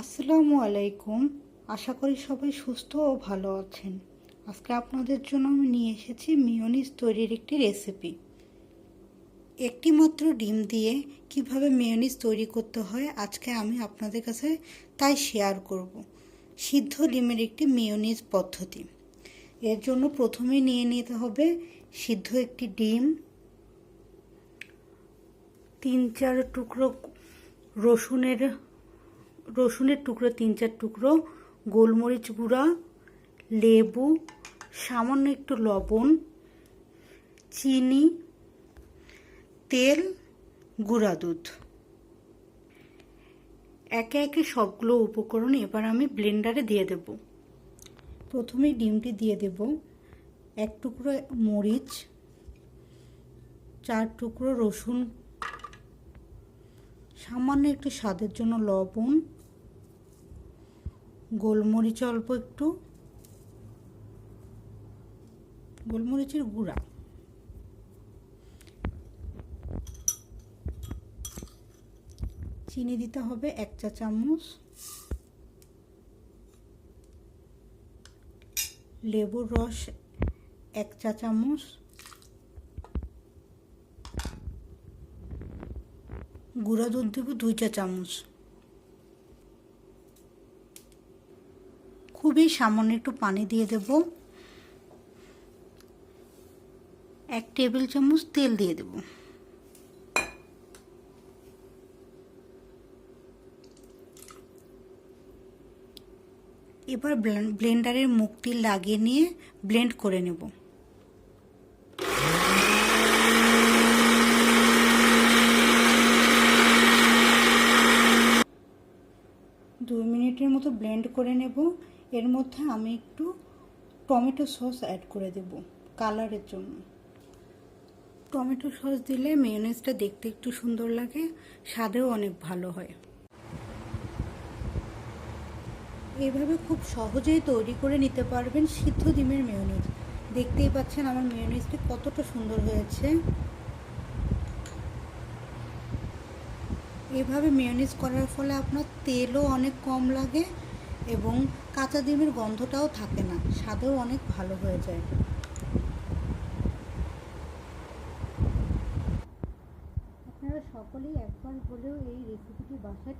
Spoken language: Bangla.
আসসালামু আলাইকুম। আশা করি সবাই সুস্থ ও ভালো আছেন। আজকে আপনাদের জন্য আমি নিয়ে এসেছি মিওনিজ তৈরির একটি রেসিপি। একটি মাত্র ডিম দিয়ে কীভাবে মেয়োনিজ তৈরি করতে হয় আজকে আমি আপনাদের কাছে তাই শেয়ার করব। সিদ্ধ ডিমের একটি মেয়োনিজ পদ্ধতি। এর জন্য প্রথমে নিয়ে নিতে হবে সিদ্ধ একটি ডিম, তিন চার টুকরো রসুনের রসুনের টুকরো, তিন চার টুকরো, গোলমরিচ গুঁড়া, লেবু, সামান্য একটু লবণ, চিনি, তেল, গুঁড়া দুধ। একে একে সবগুলো উপকরণ এবার আমি ব্লেন্ডারে দিয়ে দেব। প্রথমে ডিমটি দিয়ে দেব। এক টুকরো মরিচ, চার টুকরো রসুন, সামান্য একটু স্বাদের জন্য লবণ গোলমরিচ অল্প একটু। গোলমরিচের গুঁড়া। চিনি দিতে হবে এক চা চামচ। লেবুর রস এক চা চামচ। গুঁড়া দুধ দেবো দুই চা চামচ। খুবই সামান্য একটু পানি দিয়ে দেব। এক টেবিল চামচ তেল দিয়ে দেব। এবার ব্লেন্ডারের মুখটি লাগিয়ে নিয়ে ব্লেন্ড করে নেব। দুই মিনিটের মতো ব্লেন্ড করে নেব। এর মধ্যে আমি একটু টমেটো সস অ্যাড করে দেব কালারের জন্য। টমেটো সস দিলে মেয়োনেজটা দেখতে একটু সুন্দর লাগে, স্বাদেও অনেক ভালো হয়। এভাবে খুব সহজেই তৈরি করে নিতে পারবেন সিদ্ধ ডিমের মেয়োনিজ দেখতেই পাচ্ছেন আমার মেয়োনিজটি কতটা সুন্দর হয়েছে। এভাবে মেয়োনিজ করার ফলে আপনার তেলও অনেক কম লাগে এবং কাঁচা ডিমের গন্ধটাও থাকে না। স্বাদেও অনেক ভালো হয়ে যায়। আপনারা সকলেই একবার হলেও এই রেসিপিটি বাসায়